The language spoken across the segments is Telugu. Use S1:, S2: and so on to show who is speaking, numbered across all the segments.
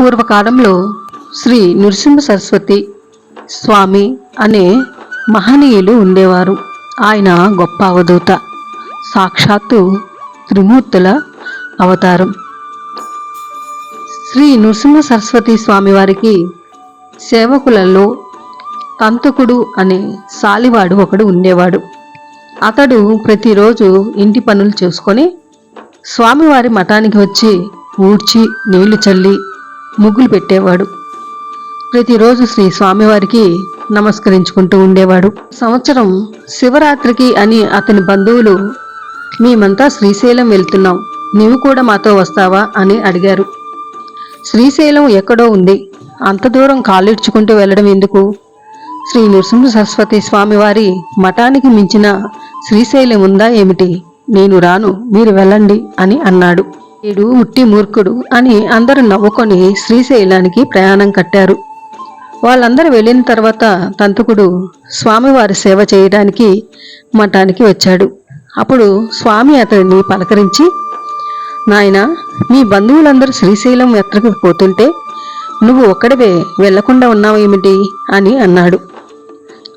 S1: పూర్వకాలంలో శ్రీ నృసింహ సరస్వతి స్వామి అనే మహనీయులు ఉండేవారు. ఆయన గొప్ప అవధూత సాక్షాత్తు త్రిమూర్తుల అవతారం. శ్రీ నృసింహ సరస్వతి స్వామి వారికి సేవకులలో కంతకుడు అనే సాలివాడు ఒకడు ఉండేవాడు. అతడు ప్రతిరోజు ఇంటి పనులు చేసుకొని స్వామివారి మఠానికి వచ్చి ఊడ్చి నీళ్ళు చల్లి ముగ్గులు పెట్టేవాడు. ప్రతిరోజు శ్రీ స్వామివారికి నమస్కరించుకుంటూ ఉండేవాడు. సంవత్సరం శివరాత్రికి అని అతని బంధువులు మేమంతా శ్రీశైలం వెళ్తున్నాం. నీవు కూడా మాతో వస్తావా? అని అడిగారు. శ్రీశైలం ఎక్కడో ఉంది. అంత దూరం కాలిడ్చుకుంటూ వెళ్ళడం ఎందుకు? శ్రీ నృసింహ సరస్వతి స్వామివారి మఠానికి మించిన శ్రీశైలం ఉందా ఏమిటి? నేను రాను. మీరు వెళ్ళండి అని అన్నాడు. వీడు ఉట్టి మూర్ఖుడు అని అందరూ నవ్వుకొని శ్రీశైలానికి ప్రయాణం కట్టారు. వాళ్ళందరూ వెళ్ళిన తర్వాత తంతుకుడు స్వామివారి సేవ చేయడానికి మఠానికి వచ్చాడు. అప్పుడు స్వామి అతడిని పలకరించి నాయనా మీ బంధువులందరూ శ్రీశైలం యాత్రకు పోతుంటే నువ్వు ఒక్కడివే వెళ్ళకుండా ఉన్నావేమిటి అని అన్నాడు.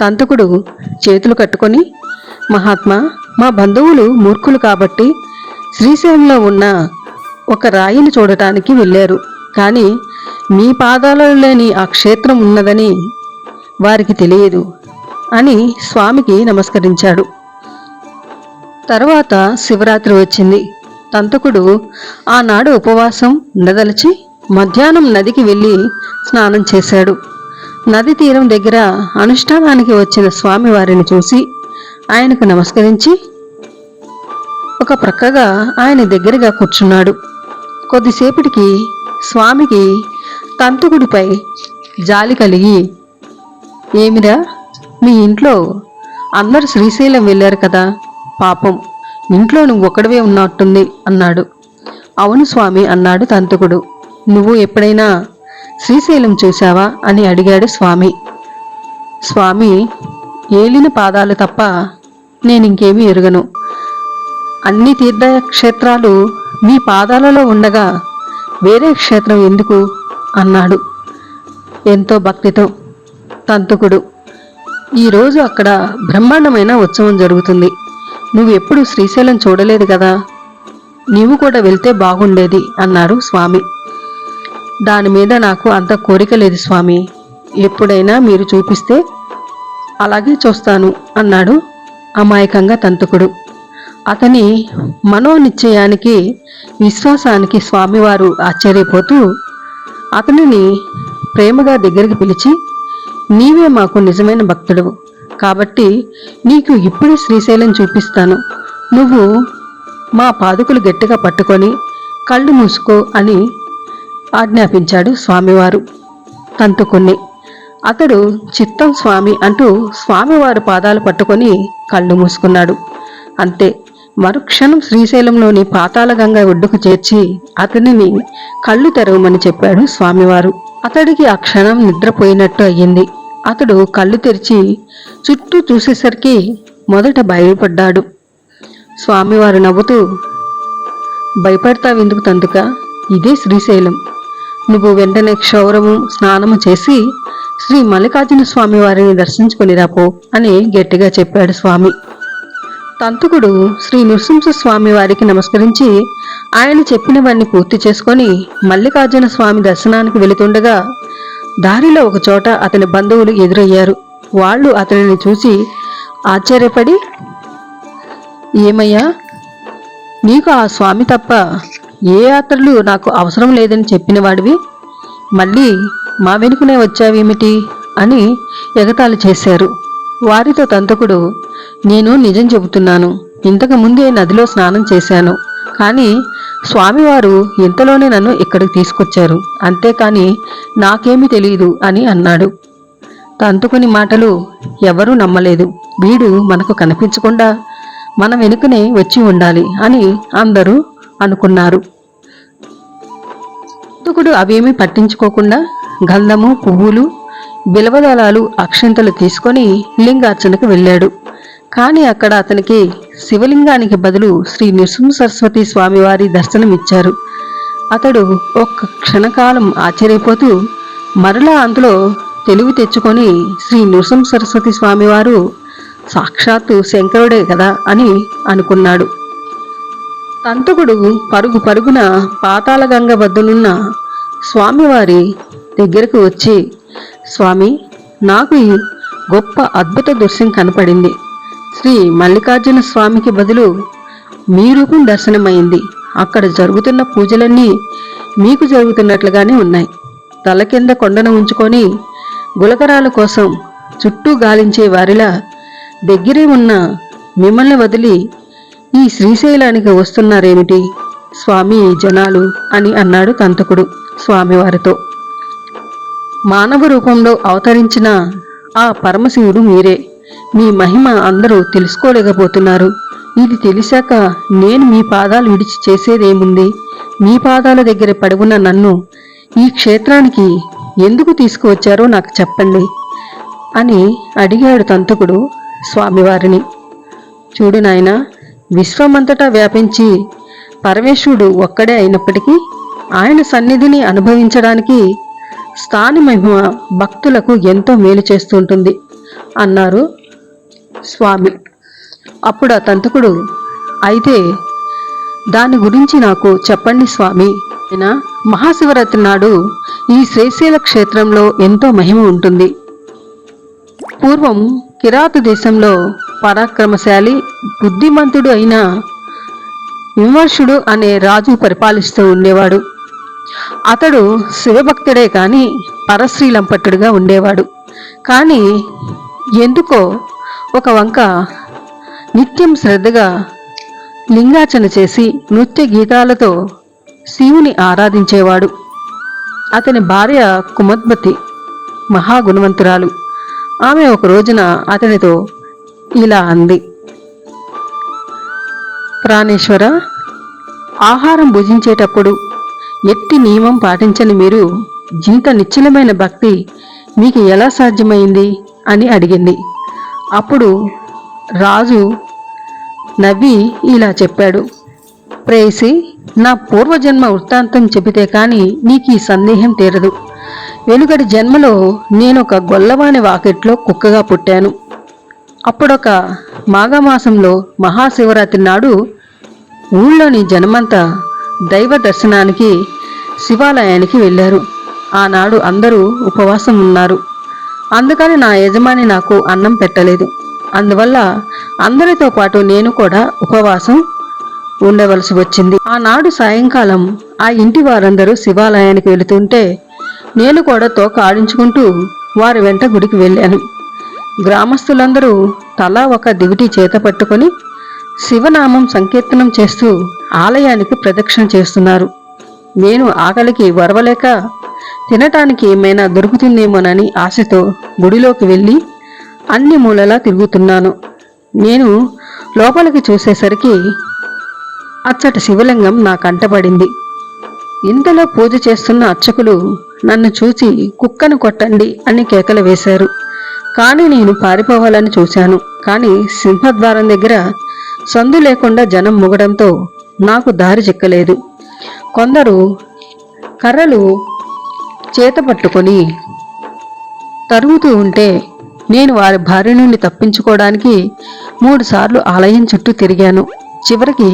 S1: తంతకుడు చేతులు కట్టుకొని మహాత్మా మా బంధువులు మూర్ఖులు కాబట్టి శ్రీశైలంలో ఉన్న ఒక రాయిని చూడటానికి వెళ్ళారు. కానీ మీ పాదాలలో లేని ఆ క్షేత్రం ఉన్నదని వారికి తెలియదు అని స్వామికి నమస్కరించాడు. తర్వాత శివరాత్రి వచ్చింది. తంతకుడు ఆనాడు ఉపవాసం ఉండదలిచి మధ్యాహ్నం నదికి వెళ్ళి స్నానం చేశాడు. నది తీరం దగ్గర అనుష్ఠానానికి వచ్చిన స్వామివారిని చూసి ఆయనకు నమస్కరించి ఒక ప్రక్కగా ఆయన దగ్గరగా కూర్చున్నాడు. కొద్దిసేపటికి స్వామికి తంతుకుడిపై జాలి కలిగి ఏమిరా? మీ ఇంట్లో అందరు శ్రీశైలం వెళ్ళారు కదా? పాపం ఇంట్లో నువ్వు ఒక్కడవే ఉన్నట్టుంది అన్నాడు. అవును స్వామి అన్నాడు తంతుకుడు నువ్వు ఎప్పుడైనా శ్రీశైలం చూశావా? అని అడిగాడు స్వామి. స్వామి ఏలిన పాదాలు తప్ప నేను ఇంకేమీ ఎరుగను. అన్ని తీర్థక్షేత్రాలు మీ పాదాలలో ఉండగా వేరే క్షేత్రం ఎందుకు? అన్నాడు. ఎంతో భక్తితో. తంతుకుడు ఈరోజు అక్కడ బ్రహ్మాండమైన ఉత్సవం జరుగుతుంది. నువ్వు ఎప్పుడు శ్రీశైలం చూడలేదు కదా? నీవు కూడా వెళ్తే బాగుండేది అన్నారు స్వామి. దాని మీద నాకు అంత కోరిక లేదు స్వామి. ఎప్పుడైనా మీరు చూపిస్తే అలాగే చూస్తాను అన్నాడు అమాయకంగా తంతుకుడు. అతని మనోనిశ్చయానికి విశ్వాసానికి స్వామివారు ఆశ్చర్యపోతూ అతనిని ప్రేమగా దగ్గరికి పిలిచి నీవే మాకు నిజమైన భక్తుడు కాబట్టి నీకు ఇప్పుడే శ్రీశైలం చూపిస్తాను. నువ్వు మా పాదుకులు గట్టిగా పట్టుకొని కళ్ళు మూసుకో అని ఆజ్ఞాపించాడు స్వామివారు. తంతుకుని అతడు చిత్తం స్వామి అంటూ స్వామివారి పాదాలు పట్టుకొని కళ్ళు మూసుకున్నాడు. అంతే. మరుక్షణం శ్రీశైలంలోని పాతాళగంగ ఒడ్డుకు చేర్చి అతనిని కళ్ళు తెరవమని చెప్పాడు స్వామివారు. అతడికి ఆ క్షణం నిద్రపోయినట్టు అయ్యింది. అతడు కళ్ళు తెరిచి చుట్టూ చూసేసరికి మొదట భయపడ్డాడు. స్వామివారు నవ్వుతూ భయపడతావెందుకు తందుక ఇదే శ్రీశైలం. నువ్వు వెంటనే క్షౌరము స్నానము చేసి శ్రీ మల్లికార్జున స్వామి వారిని దర్శించుకుని రాపో అని గట్టిగా చెప్పాడు స్వామి. తంతుకుడు శ్రీ నృసింహ స్వామి వారికి నమస్కరించి ఆయన చెప్పినవన్నీ పూర్తి చేసుకొని మల్లికార్జున స్వామి దర్శనానికి వెళుతుండగా దారిలో ఒక చోట అతని బంధువులు ఎదురయ్యారు. వాళ్ళు అతనిని చూసి ఆశ్చర్యపడి ఏమయ్యా నీకు ఆ స్వామి తప్ప ఏ యాత్రలు నాకు అవసరం లేదని చెప్పిన వాడివి మళ్ళీ మా వెనుకనే వచ్చావేమిటి? అని ఎగతాళి చేశారు. వారితో తంతకుడు నేను నిజం చెబుతున్నాను. ఇంతకు ముందే నదిలో స్నానం చేశాను. కానీ స్వామివారు ఇంతలోనే నన్ను ఇక్కడికి తీసుకొచ్చారు. అంతేకాని నాకేమీ తెలియదు అని అన్నాడు. తంతుకుని మాటలు ఎవరూ నమ్మలేదు. వీడు మనకు కనిపించకుండా మన వెనుకనే వచ్చి ఉండాలి అని అందరూ అనుకున్నారు. తంతుకుడు అవేమీ పట్టించుకోకుండా గంధము పువ్వులు బిలవదళాలు అక్షంతలు తీసుకొని లింగార్చనకు వెళ్ళాడు. కానీ అక్కడ అతనికి శివలింగానికి బదులు శ్రీ నృసింహ సరస్వతి స్వామివారి దర్శనమిచ్చారు. అతడు ఒక్క క్షణకాలం ఆశ్చర్యపోతూ మరలా అందులో తెలివి తెచ్చుకొని శ్రీ నృసింహ సరస్వతి స్వామివారు సాక్షాత్తు శంకరుడే కదా అని అనుకున్నాడు. తంతకుడు పరుగు పరుగున పాతాళగంగ వద్దనున్న స్వామివారి దగ్గరకు వచ్చి స్వామి నాకు గొప్ప అద్భుత దృశ్యం కనపడింది. శ్రీ మల్లికార్జున స్వామికి బదులు మీ రూపం దర్శనమైంది. అక్కడ జరుగుతున్న పూజలన్నీ మీకు జరుగుతున్నట్లుగానే ఉన్నాయి. తల కింద కొండను ఉంచుకొని గులకరాల కోసం చుట్టూ గాలించే వారిలా దగ్గరే ఉన్న మిమ్మల్ని వదిలి ఈ శ్రీశైలానికి వస్తున్నారేమిటి? స్వామి జనాలు అని అన్నాడు తంతకుడు స్వామివారితో. మానవ రూపంలో అవతరించిన ఆ పరమశివుడు మీరే. మీ మహిమ అందరూ తెలుసుకోలేకపోతున్నారు. ఇది తెలిసాక నేను మీ పాదాలు విడిచి చేసేదేముంది? మీ పాదాల దగ్గర పడుగున్న నన్ను ఈ క్షేత్రానికి ఎందుకు తీసుకువచ్చారో నాకు చెప్పండి అని అడిగాడు తంతకుడు స్వామివారిని. చూడు నాయన విశ్వమంతటా వ్యాపించి పరమేశ్వరుడు ఒక్కడే అయినప్పటికీ ఆయన సన్నిధిని అనుభవించడానికి స్థాన మహిమ భక్తులకు ఎంతో మేలు చేస్తుంటుంది అన్నారు స్వామి. అప్పుడు ఆ తంతకుడు అయితే దాని గురించి నాకు చెప్పండి స్వామి. అయినా మహాశివరాత్రి నాడు ఈ శ్రీశైల క్షేత్రంలో ఎంతో మహిమ ఉంటుంది. పూర్వం కిరాత దేశంలో పరాక్రమశాలి బుద్ధిమంతుడు అయిన విమర్శుడు అనే రాజు పరిపాలిస్తూ ఉండేవాడు. అతడు శివభక్తుడే కాని పరశ్రీలంపట్టుడుగా ఉండేవాడు. కానీ ఎందుకో ఒక వంక నిత్యం శ్రద్ధగా లింగాచన చేసి నృత్య గీతాలతో శివుని ఆరాధించేవాడు. అతని భార్య కుమద్మతి మహాగుణవంతురాలు. ఆమె ఒక రోజున అతనితో ఇలా అంది. ప్రాణేశ్వర ఆహారం భుజించేటప్పుడు ఎట్టి నియమం పాటించని మీరు జింత నిశ్చలమైన భక్తి మీకు ఎలా సాధ్యమైంది? అని అడిగింది. అప్పుడు రాజు నవ్వి ఇలా చెప్పాడు ప్రేయసి నా పూర్వజన్మ వృత్తాంతం చెబితే కానీ నీకు ఈ సందేహం తీరదు. వెనుకటి జన్మలో నేనొక గొల్లవాణి వాకిట్లో కుక్కగా పుట్టాను. అప్పుడొక మాఘమాసంలో మహాశివరాత్రి నాడు ఊళ్ళోని జనమంతా దైవ దర్శనానికి శివాలయానికి వెళ్ళారు. ఆనాడు అందరూ ఉపవాసం ఉన్నారు అందుకని నా యజమాని నాకు అన్నం పెట్టలేదు. అందువల్ల అందరితో పాటు నేను కూడా ఉపవాసం ఉండవలసి వచ్చింది. ఆనాడు సాయంకాలం ఆ ఇంటి వారందరూ శివాలయానికి వెళుతుంటే నేను కూడా తోక ఆడించుకుంటూ వారి వెంట గుడికి వెళ్ళాను. గ్రామస్తులందరూ తలా ఒక దివిటి చేత పట్టుకొని శివనామం సంకీర్తనం చేస్తూ ఆలయానికి ప్రదక్షిణ చేస్తున్నారు. నేను ఆకలికి వరవలేక తినటానికి ఏమైనా దొరుకుతుందేమోనని ఆశతో గుడిలోకి వెళ్ళి అన్ని మూలలా తిరుగుతున్నాను. నేను లోపలికి చూసేసరికి అచ్చటి శివలింగం నా కంటపడింది. ఇంతలో పూజ చేస్తున్న అర్చకులు నన్ను చూసి కుక్కను కొట్టండి అని కేకలు వేశారు. కానీ నేను పారిపోవాలని చూశాను. కానీ సింహద్వారం దగ్గర సందు లేకుండా జనం ముగడంతో నాకు దారి చిక్కలేదు. కొందరు కర్రలు చేత పట్టుకొని తరుగుతూ ఉంటే నేను వారి భార్య నుండి తప్పించుకోవడానికి మూడుసార్లు ఆలయం చుట్టూ తిరిగాను. చివరికి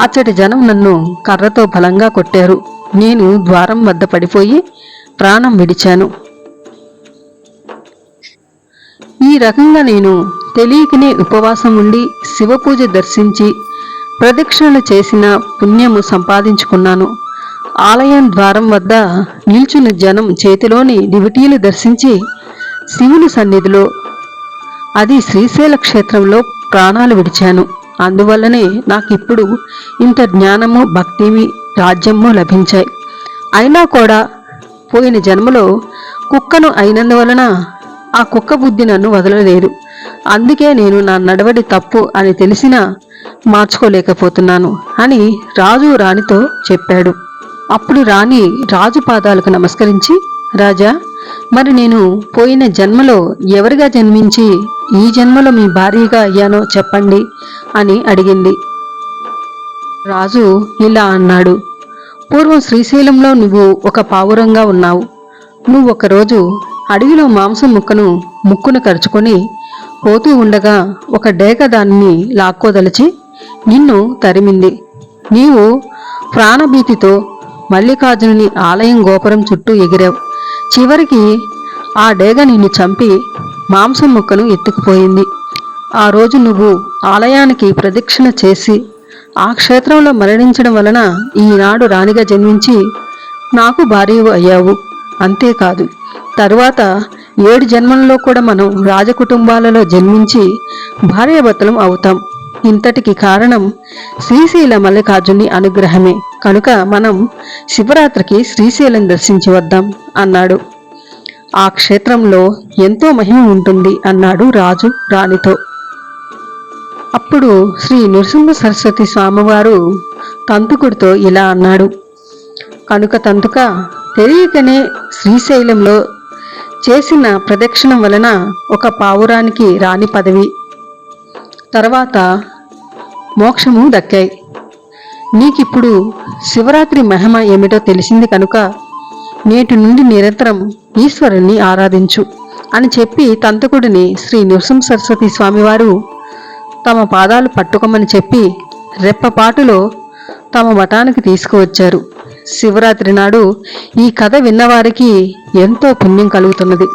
S1: అచ్చటి జనం నన్ను కర్రతో బలంగా కొట్టారు. నేను ద్వారం వద్ద పడిపోయి ప్రాణం విడిచాను. ఈ రకంగా నేను తెలియకనే ఉపవాసం ఉండి శివపూజ దర్శించి ప్రదక్షిణలు చేసిన పుణ్యము సంపాదించుకున్నాను. ఆలయం ద్వారం వద్ద నిల్చున్న జనం చేతిలోని దివిటీలు దర్శించి శివుని సన్నిధిలో అది శ్రీశైల క్షేత్రంలో ప్రాణాలు విడిచాను. అందువల్లనే నాకిప్పుడు ఇంత జ్ఞానము భక్తిమి రాజ్యము లభించాయి. అయినా కూడా పోయిన జన్మలో కుక్కను అయినందువలన ఆ కుక్క బుద్ధి నన్ను వదలలేదు. అందుకే నేను నా నడవడి తప్పు అని తెలిసినా మార్చుకోలేకపోతున్నాను అని రాజు రాణితో చెప్పాడు. అప్పుడు రాణి రాజు పాదాలకు నమస్కరించి రాజా మరి నేను పోయిన జన్మలో ఎవరిగా జన్మించి ఈ జన్మలో మీ భార్యగా అయ్యానో చెప్పండి అని అడిగింది. రాజు ఇలా అన్నాడు పూర్వం శ్రీశైలంలో నువ్వు ఒక పావురంగా ఉన్నావు. నువ్వు ఒకరోజు అడవిలో మాంసం ముక్కను ముక్కును కరుచుకొని పోతూ ఉండగా ఒక డేగ దానిని లాక్కోదలిచి నిన్ను తరిమింది. నీవు ప్రాణభీతితో మల్లికార్జునుని ఆలయం గోపురం చుట్టూ ఎగిరావు. చివరికి ఆ డేగ నిన్ను చంపి మాంసం ముక్కను ఎత్తుకుపోయింది. ఆ రోజు నువ్వు ఆలయానికి ప్రదక్షిణ చేసి ఆ క్షేత్రంలో మరణించడం వలన ఈనాడు రాణిగా జన్మించి నాకు భార్యవు అయ్యావు. అంతేకాదు తరువాత ఏడు జన్మల్లో కూడా మనం రాజకుటుంబాలలో జన్మించి భార్యాభర్తలం అవుతాం. ఇంతటికి కారణం శ్రీశైల మల్లికార్జుని అనుగ్రహమే. కనుక మనం శివరాత్రికి శ్రీశైలం దర్శించి వద్దాం అన్నాడు. ఆ క్షేత్రంలో ఎంతో మహిమ ఉంటుంది అన్నాడు రాజు రాణితో. అప్పుడు శ్రీ నృసింహ సరస్వతి స్వామివారు తంతుకుడితో ఇలా అన్నాడు. కనుక తంతుక తెలియకనే శ్రీశైలంలో చేసిన ప్రదక్షిణం వలన ఒక పావురానికి రాణి పదవి. తర్వాత మోక్షము దక్కాయి. నీకిప్పుడు శివరాత్రి మహిమ ఏమిటో తెలిసింది కనుక నేటి నుండి నిరంతరం ఈశ్వరుణ్ణి ఆరాధించు అని చెప్పి తంతకుడిని శ్రీ నృసింహ సరస్వతి స్వామివారు తమ పాదాలు పట్టుకోమని చెప్పి రెప్పపాటులో తమ మఠానికి తీసుకువచ్చారు. శివరాత్రి నాడు ఈ కథ విన్నవారికి ఎంతో పుణ్యం కలుగుతున్నది.